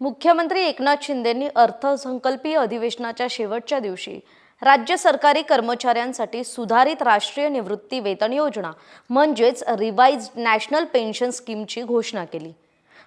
मुख्यमंत्री एकनाथ शिंदेंनी अर्थसंकल्पीय अधिवेशनाच्या शेवटच्या दिवशी राज्य सरकारी कर्मचाऱ्यांसाठी सुधारित राष्ट्रीय निवृत्ती वेतन योजना म्हणजेच रिवाइज नॅशनल पेन्शन स्कीमची घोषणा केली.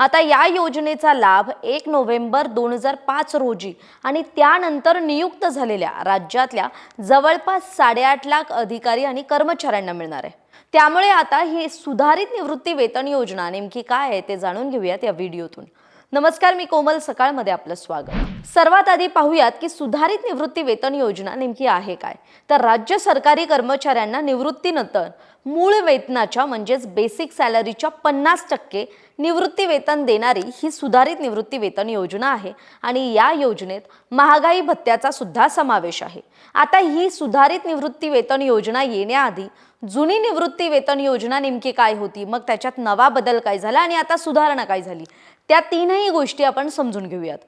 आता या योजनेचा लाभ एक नोव्हेंबर दोन हजार पाच रोजी आणि त्यानंतर नियुक्त झालेल्या राज्यातल्या जवळपास साडेआठ लाख अधिकारी आणि कर्मचाऱ्यांना मिळणार आहे. त्यामुळे आता ही सुधारित निवृत्ती वेतन योजना नेमकी काय आहे ते जाणून घेऊयात या व्हिडिओतून. नमस्कार मी कोमल. सकाळमध्ये आपलं स्वागत. सर्वात आधी पाहूयात की सुधारित निवृत्ती वेतन योजना नेमकी आहे काय? तर राज्य सरकारी कर्मचाऱ्यांना निवृत्तीनंतर मूळ वेतनाच्या म्हणजेच बेसिक सॅलरीच्या पन्नास टक्के निवृत्ती वेतन देणारी ही सुधारित निवृत्ती वेतन योजना आहे आणि या योजनेत महागाई भत्त्याचा सुद्धा समावेश आहे. आता ही सुधारित निवृत्ती वेतन योजना येण्याआधी जुनी निवृत्ती वेतन योजना नेमकी काय होती? मग त्याच्यात नवा बदल काय झाला? आणि आता सुधारणा काय झाली? त्या तीनही गोष्टी आपण समजून घेऊयात.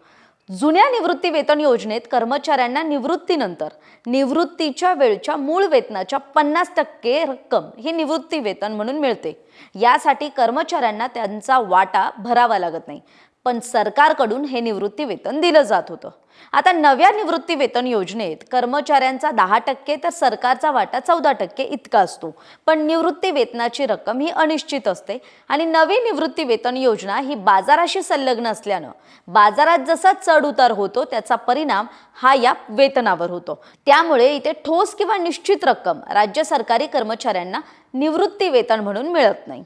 जुन्या निवृत्ती वेतन योजनेत कर्मचाऱ्यांना निवृत्तीनंतर निवृत्तीच्या वेळच्या मूळ वेतनाच्या पन्नास टक्के रक्कम ही निवृत्ती वेतन म्हणून मिळते. यासाठी कर्मचाऱ्यांना त्यांचा वाटा भरावा लागत नाही. पण सरकारकडून हे निवृत्ती वेतन दिलं जात होतं. आता नव्या निवृत्ती वेतन योजनेत कर्मचाऱ्यांचा दहा टक्के तर सरकारचा वाटा चौदा टक्के इतका असतो. पण निवृत्ती वेतनाची रक्कम ही अनिश्चित असते आणि नवी निवृत्ती वेतन योजना ही बाजाराशी संलग्न असल्यानं बाजारात जसा चढ उतार होतो त्याचा परिणाम हा या वेतनावर होतो. त्यामुळे इथे ठोस किंवा निश्चित रक्कम राज्य सरकारी कर्मचाऱ्यांना निवृत्ती वेतन म्हणून मिळत नाही.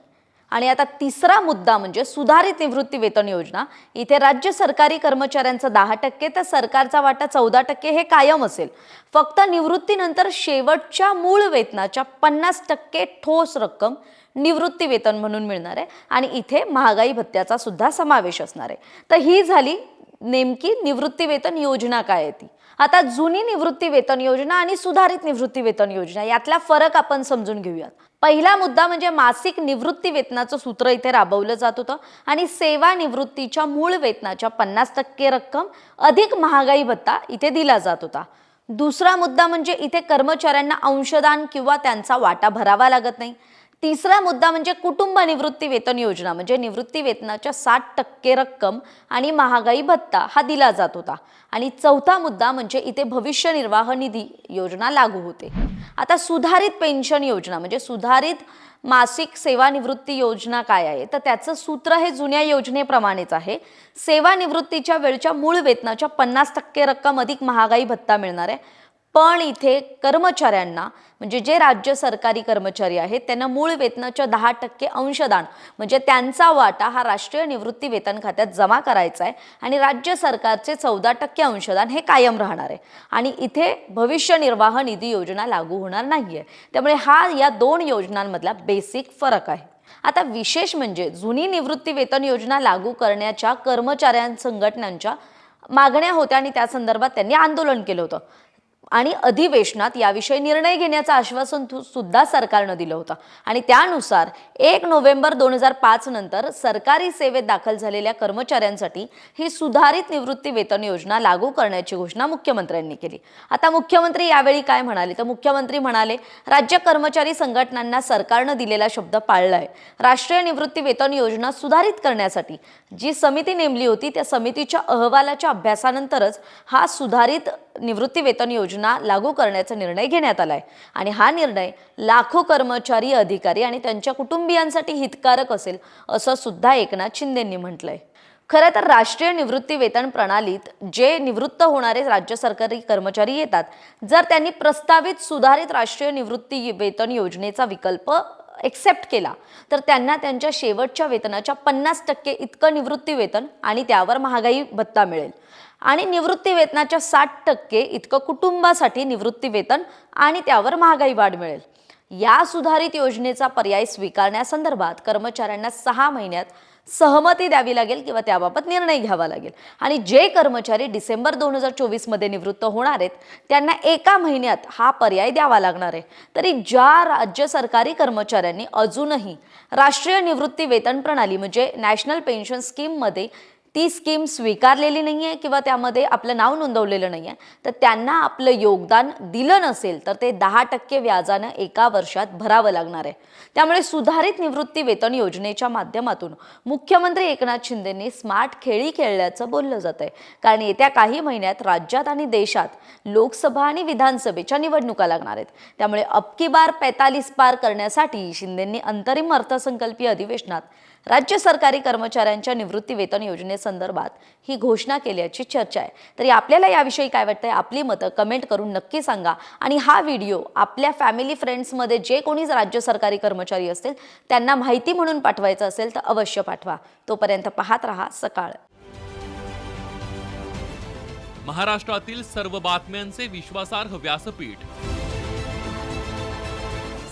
आणि आता तिसरा मुद्दा म्हणजे सुधारित निवृत्ती वेतन योजना. इथे राज्य सरकारी कर्मचाऱ्यांचं दहा टक्के तर सरकारचा वाटा चौदा टक्के हे कायम असेल. फक्त निवृत्तीनंतर शेवटच्या मूळ वेतनाच्या पन्नास टक्के ठोस रक्कम निवृत्ती वेतन म्हणून मिळणार आहे. आणि इथे महागाई भत्त्याचा सुद्धा समावेश असणार आहे. तर ही झाली नेमकी निवृत्ती वेतन योजना काय आहे ती? आता जुनी निवृत्ती वेतन योजना आणि सुधारित निवृत्ती वेतन योजना यातला फरक आपण समजून घेऊयात. पहिला मुद्दा म्हणजे मासिक निवृत्ती वेतनाचं सूत्र इथे राबवलं जात होतं आणि सेवा निवृत्तीच्या मूळ वेतनाच्या पन्नास टक्के रक्कम अधिक महागाई भत्ता इथे दिला जात होता. दुसरा मुद्दा म्हणजे इथे कर्मचाऱ्यांना अंशदान किंवा त्यांचा वाटा भरावा लागत नाही. तिसरा मुद्दा म्हणजे कुटुंब निवृत्ती वेतन योजना म्हणजे निवृत्ती वेतनाच्या साठ टक्के रक्कम आणि महागाई भत्ता हा दिला जात होता. आणि चौथा मुद्दा म्हणजे इथे भविष्य निर्वाह निधी योजना लागू होते. आता सुधारित पेन्शन योजना म्हणजे सुधारित मासिक सेवानिवृत्ती योजना काय आहे? तर त्याचं सूत्र हे जुन्या योजनेप्रमाणेच आहे. सेवानिवृत्तीच्या वेळच्या मूळ वेतनाच्या पन्नास टक्के रक्कम अधिक महागाई भत्ता मिळणार आहे. पण इथे कर्मचाऱ्यांना म्हणजे जे राज्य सरकारी कर्मचारी आहेत त्यांना मूळ वेतनाच्या दहा टक्के अंशदान म्हणजे त्यांचा वाटा हा राष्ट्रीय निवृत्ती वेतन खात्यात जमा करायचा आहे आणि राज्य सरकारचे चौदा टक्के अंशदान हे कायम राहणार आहे. आणि इथे भविष्य निर्वाह निधी योजना लागू होणार नाही आहे त्यामुळे हा या दोन योजनांमधला बेसिक फरक आहे. आता विशेष म्हणजे जुनी निवृत्ती वेतन योजना लागू करण्याच्या कर्मचाऱ्यां संघटनांच्या मागण्या होत्या आणि त्या संदर्भात त्यांनी आंदोलन केलं होतं. आणि अधिवेशनात याविषयी निर्णय घेण्याचं आश्वासन सुद्धा सरकारनं दिलं होतं. आणि त्यानुसार एक नोव्हेंबर दोन हजार पाच नंतर सरकारी सेवेत दाखल झालेल्या कर्मचाऱ्यांसाठी ही सुधारित निवृत्ती वेतन योजना लागू करण्याची घोषणा मुख्यमंत्र्यांनी केली. आता मुख्यमंत्री यावेळी काय म्हणाले? तर मुख्यमंत्री म्हणाले राज्य कर्मचारी संघटनांना सरकारनं दिलेला शब्द पाळला आहे राष्ट्रीय निवृत्ती वेतन योजना सुधारित करण्यासाठी जी समिती नेमली होती त्या समितीच्या अहवालाच्या अभ्यासानंतरच हा सुधारित निवृत्ती वेतन योजना लागू करण्याचा निर्णय घेण्यात आलाय. आणि हा निर्णय लाखो कर्मचारी अधिकारी आणि त्यांच्या कुटुंबियांसाठी हितकारक असेल असं सुद्धा एकनाथ शिंदेंनी म्हटलंय. खरं तर राष्ट्रीय निवृत्ती वेतन प्रणालीत जे निवृत्त होणारे राज्य सरकारी कर्मचारी येतात जर त्यांनी प्रस्तावित सुधारित राष्ट्रीय निवृत्ती वेतन योजनेचा विकल्प एक्सेप्ट केला तर त्यांना त्यांच्या शेवटच्या वेतनाच्या पन्नास टक्के इतकं निवृत्ती वेतन आणि त्यावर महागाई भत्ता मिळेल. आणि निवृत्ती वेतनाच्या साठ टक्के इतकं कुटुंबासाठी निवृत्ती वेतन आणि त्यावर महागाई वाढ मिळेल. या सुधारित योजनेचा पर्याय स्वीकारण्यासंदर्भात कर्मचाऱ्यांना सहा महिन्यात सहमती द्यावी लागेल किंवा त्याबाबत निर्णय घ्यावा लागेल. आणि जे कर्मचारी डिसेंबर दोन हजार चोवीसमध्ये निवृत्त होणार आहेत त्यांना एका महिन्यात हा पर्याय द्यावा लागणार आहे. तरी ज्या राज्य सरकारी कर्मचाऱ्यांनी अजूनही राष्ट्रीय निवृत्ती वेतन प्रणाली म्हणजे नॅशनल पेन्शन स्कीममध्ये ती स्कीम स्वीकारलेली नाही आहे किंवा त्यामध्ये आपलं नाव नोंदवलेलं नाही आहे तर त्यांना आपलं योगदान दिलं नसेल तर ते दहा टक्के व्याजानं एका वर्षात भरावं लागणार आहे. त्यामुळे सुधारित निवृत्ती वेतन योजनेच्या माध्यमातून मुख्यमंत्री एकनाथ शिंदेंनी स्मार्ट खेळी खेळल्याचं बोललं जात आहे कारण येत्या काही महिन्यात राज्यात आणि देशात लोकसभा आणि विधानसभेच्या निवडणुका लागणार आहेत. त्यामुळे अबकी बार पैतालीस पार करण्यासाठी शिंदेंनी अंतरिम अर्थसंकल्पीय अधिवेशनात राज्य सरकारी कर्मचाऱ्यांच्या निवृत्ती वेतन योजनेसंदर्भात ही घोषणा केल्याची चर्चा आहे. तरी आपल्याला याविषयी काय वाटतंय? आपली मतं कमेंट करून नक्की सांगा. आणि हा व्हिडिओ आपल्या फॅमिली फ्रेंड्समध्ये जे कोणी राज्य सरकारी कर्मचारी असतील त्यांना माहिती म्हणून पाठवायचं असेल तर अवश्य पाठवा. तोपर्यंत पाहत रहा सकाळ. महाराष्ट्रातील सर्व बातम्यांचे विश्वासार्ह व्यासपीठ.